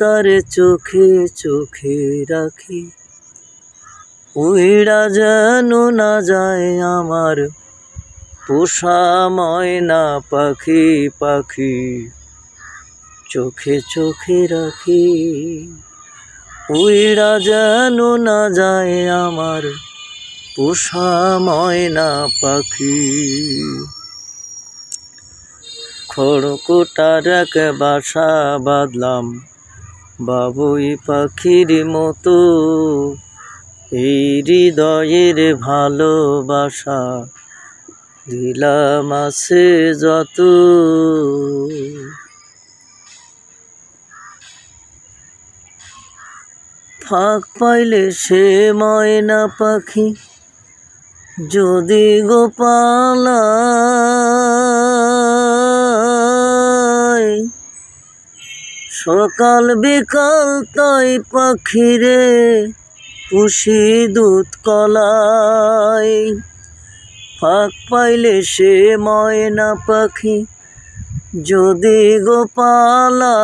তারে চোখে চোখে রাখি। উইড়া যেন না যায় আমার পোষা ময়না পাখি পাখি। চোখে চোখে রাখি। উইড়া যেন না যায় আমার পোষা ময়না পাখি। খড়কুটার এক বাসা বাঁধলাম। বাবুই পাখির মতো, এই হৃদয়ের ভালোবাসা দিলাম আছে যত। ফাঁক পাইলে সে ময়না পাখি যদি গোপালায় সকাল বিকাল তাই পাখিরে পুষি দুধ কলাই। ফাঁক পাইলে সে ময়না পাখি যদি গোপালায়।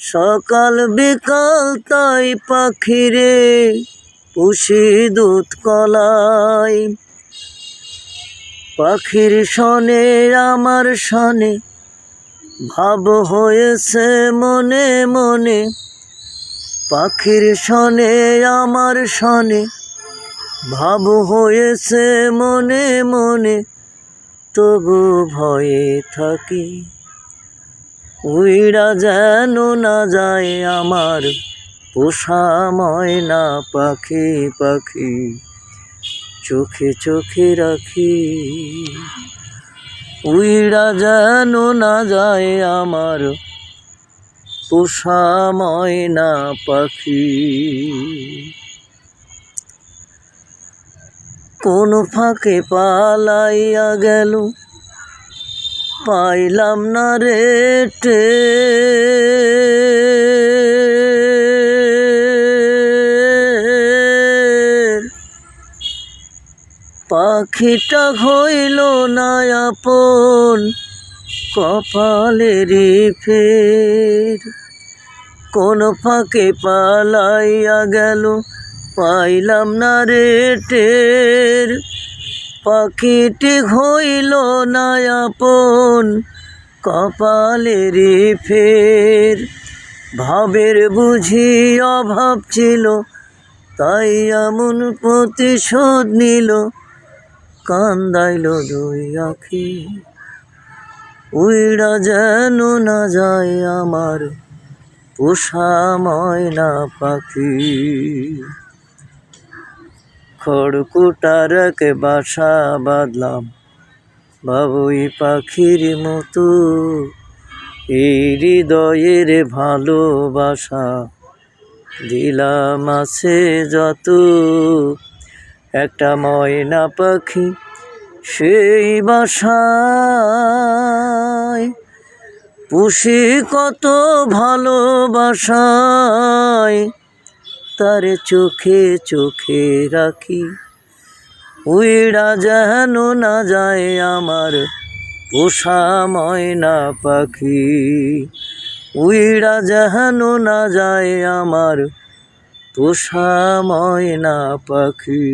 সকাল বিকাল তাই পাখিরে পুষি দুধ কলাই। পাখির সনে আমার সনে ভাব হয়েছে মনে মনে। পাখির সনে আমার সনে ভাব হয়েছে মনে মনে। তবু ভয়ে থাকি, উইড়া যেন না যায় আমার পোষা ময়না পাখি পাখি। চোখে চোখে রাখি। উইড়া যেন না যায় আমার পোষা ময়না পাখি। কোন ফাঁকে পালাইয়া গেল, পাইলাম না রেটে পাখিটা হইল না আপন কপালেরই ফের কোন ফাঁকে পালাইয়া গেল, পাইলাম না রেটের পাখিটি হইল না আপন কপালেরই ফের ভাবের বুঝি অভাব ছিল, তাই এমন প্রতিশোধ নিল। কান্দাইল দুই আখি। উইড়া যেন না যায় আমার পোষা ময়না পাখি। খড়কুটার এক বাসা বাঁধলাম বাবুই পাখির মতো। এই হৃদয়ের ভালোবাসা দিলাম আছে যত একটা ময়না পাখি সেই বাসায়। পুষি কত ভালোবাসায়, তারে চোখে চোখে রাখি। উইড়া যেন না যায় আমার পোষা ময়না পাখি। উইড়া যেন না যায় আমার পোষা ময়না পাখি।